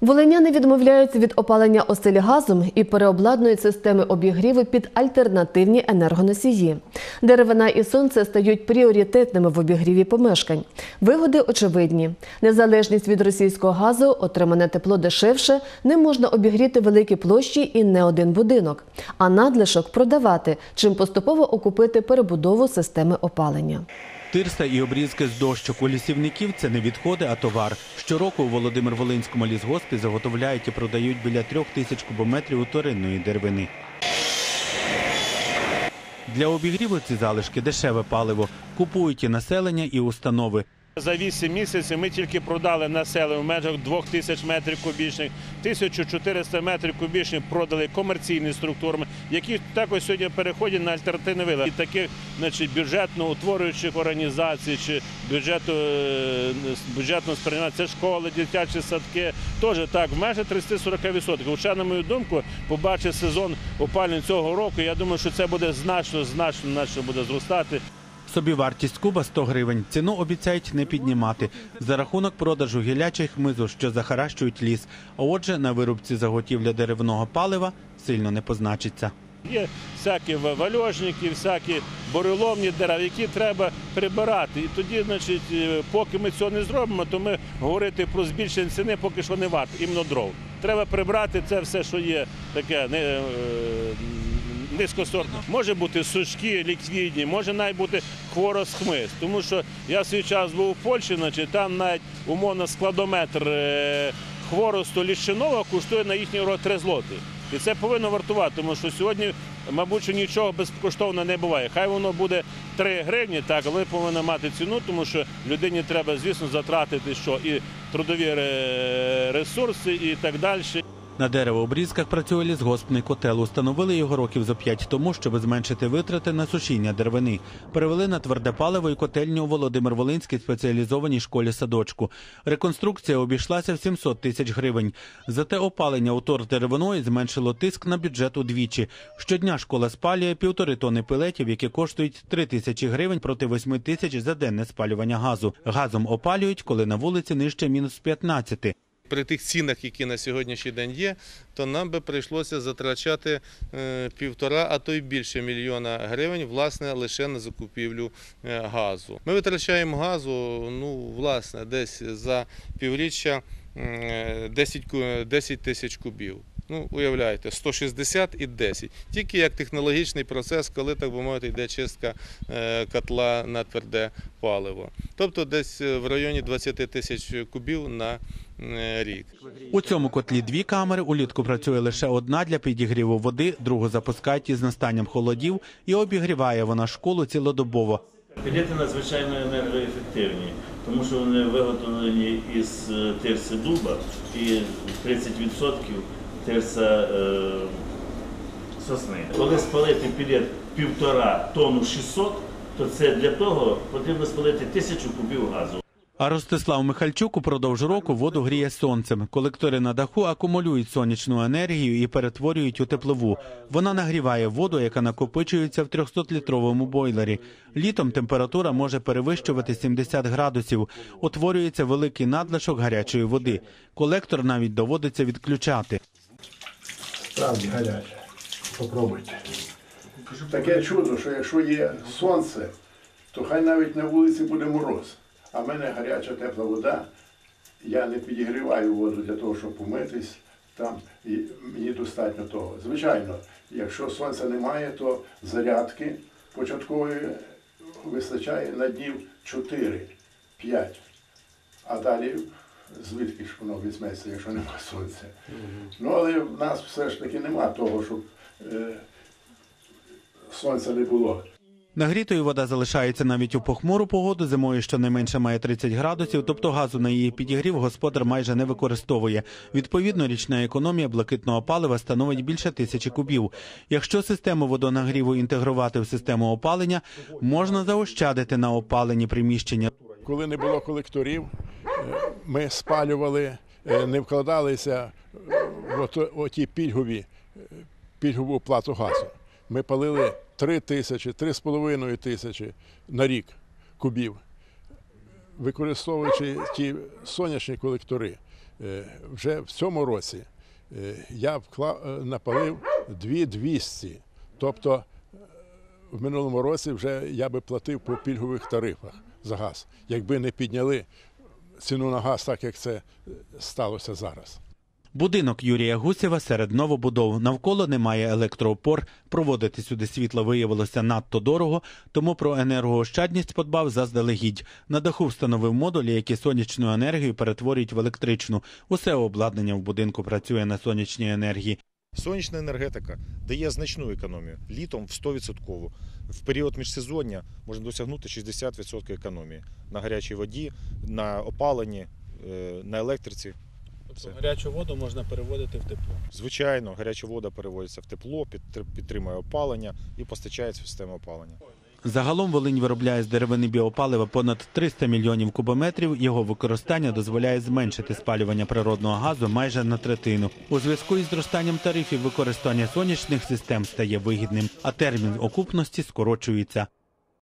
Волиняни відмовляються від опалення осель газом і переобладнують системи обігріву під альтернативні енергоносії. Деревина і сонце стають пріоритетними в обігріві помешкань. Вигоди очевидні. Незалежність від російського газу, отримане тепло дешевше, не можна обігріти великі площі і не один будинок, а надлишок продавати, чим поступово окупити перебудову системи опалення. Тирса і обрізки з дощок у лісівників це не відходи, а товар. Щороку у Володимир-Волинському лісгоспі заготовляють і продають біля трьох тисяч кубометрів уторинної деревини. Для обігріву ці залишки дешеве паливо. Купують і населення, і установи. За 8 місяців ми тільки продали населення в межах 2000 метрів кубічних, 1400 метрів кубічних продали комерційним структурам, які також сьогодні переходять на альтернативний вид. І таких значить, бюджетно утворюючих організацій чи бюджету, е, бюджетно сприймання, це школи, дитячі садки, теж так, в межах 30-40%. Хоча, на мою думку, побачив сезон опалення цього року, я думаю, що це буде значно, значно, значно буде зростати. Собівартість куба 100 гривень. Ціну обіцяють не піднімати за рахунок продажу гіляча й хмизу, що захаращують ліс. А отже, на вирубці заготівля деревного палива сильно не позначиться. Є всякі ва- вальожники, всякі буреломні дерева, які треба прибирати. І тоді, значить, е, поки ми цього не зробимо, то ми говорити про збільшення ціни поки що не варто, іменно дров. Треба прибрати це все, що є таке не, е, низькосортне. Може бути сушки, ліквідні, може навіть бути хворосхмиз. Тому що я свій час був у Польщі, значить, там навіть умовно складометр е, хворосту ліщиного коштує на їхній урок 3 злоти. І це повинно вартувати, тому що сьогодні, мабуть, нічого безкоштовно не буває. Хай воно буде 3 гривні, так, але повинно мати ціну, тому що людині треба, звісно, затратити що і трудові ресурси, і так далі. На деревообрізках працює лісгоспний котел. Установили його років за п'ять тому, щоб зменшити витрати на сушіння деревини. Перевели на тверде паливо і котельню у Володимир-Волинській спеціалізованій школі садочку. Реконструкція обійшлася в 700 тисяч гривень. Зате опалення у деревиною зменшило тиск на бюджет удвічі. Щодня школа спалює півтори тони пилетів, які коштують 3 тисячі гривень проти 8 тисяч за денне спалювання газу. Газом опалюють, коли на вулиці нижче мінус 15. При тих цінах, які на сьогоднішній день є, то нам би прийшлося затрачати е, півтора, а то й більше мільйона гривень, власне, лише на закупівлю е, газу. Ми витрачаємо газу, ну, власне, десь за півріччя е, 10, 10 тисяч кубів. Ну, уявляєте, 160 і 10. Тільки як технологічний процес, коли, так би мовити, йде чистка е, котла на тверде паливо. Тобто десь е, в районі 20 тисяч кубів на е, рік. У цьому котлі дві камери. Улітку працює лише одна для підігріву води, другу запускають із настанням холодів і обігріває вона школу цілодобово. Пілети надзвичайно енергоефективні, тому що вони виготовлені із е, тирси дуба і 30% тирса е, сосни. Коли спалити пілет півтора тонну 600, то це для того потрібно спалити тисячу кубів газу. А Ростислав Михальчук упродовж року воду гріє сонцем. Колектори на даху акумулюють сонячну енергію і перетворюють у теплову. Вона нагріває воду, яка накопичується в 300-літровому бойлері. Літом температура може перевищувати 70 градусів. Утворюється великий надлишок гарячої води. Колектор навіть доводиться відключати. Справді гаряче. Попробуйте. Таке чудо, що якщо є сонце, то хай навіть на вулиці буде мороз. А в мене гаряча тепла вода. Я не підігріваю воду для того, щоб помитись там, і мені достатньо того. Звичайно, якщо сонця немає, то зарядки початкової вистачає на днів 4-5. А далі звідки ж воно візьметься, якщо немає сонця. Ну, але в нас все ж таки нема того, щоб е, сонця не було. Нагрітою вода залишається навіть у похмуру погоду. Зимою щонайменше має 30 градусів, тобто газу на її підігрів господар майже не використовує. Відповідно, річна економія блакитного палива становить більше тисячі кубів. Якщо систему водонагріву інтегрувати в систему опалення, можна заощадити на опаленні приміщення. коли не було колекторів, е, ми спалювали, е, не вкладалися в оті пільгові, е, пільгову плату газу. Ми палили 3 тисячі, 3,5 тисячі на рік кубів, використовуючи ті сонячні колектори. Е, Вже в цьому році е, я е, напалив 2200. Тобто в минулому році вже я би платив по пільгових тарифах за газ, якби не підняли ціну на газ, так як це сталося зараз. Будинок Юрія Гусєва серед новобудов. Навколо немає електроопор. Проводити сюди світло виявилося надто дорого, тому про енергоощадність подбав заздалегідь. На даху встановив модулі, які сонячну енергію перетворюють в електричну. Усе обладнання в будинку працює на сонячній енергії. Сонячна енергетика дає значну економію літом в 100%. В період міжсезоння можна досягнути 60% економії на гарячій воді, на опаленні, е, на електриці. Все. гарячу воду можна переводити в тепло. Звичайно, гаряча вода переводиться в тепло, підтримує опалення і постачається в систему опалення. Загалом Волинь виробляє з деревини біопалива понад 300 мільйонів кубометрів. Його використання дозволяє зменшити спалювання природного газу майже на третину. У зв'язку із зростанням тарифів використання сонячних систем стає вигідним, а термін окупності скорочується.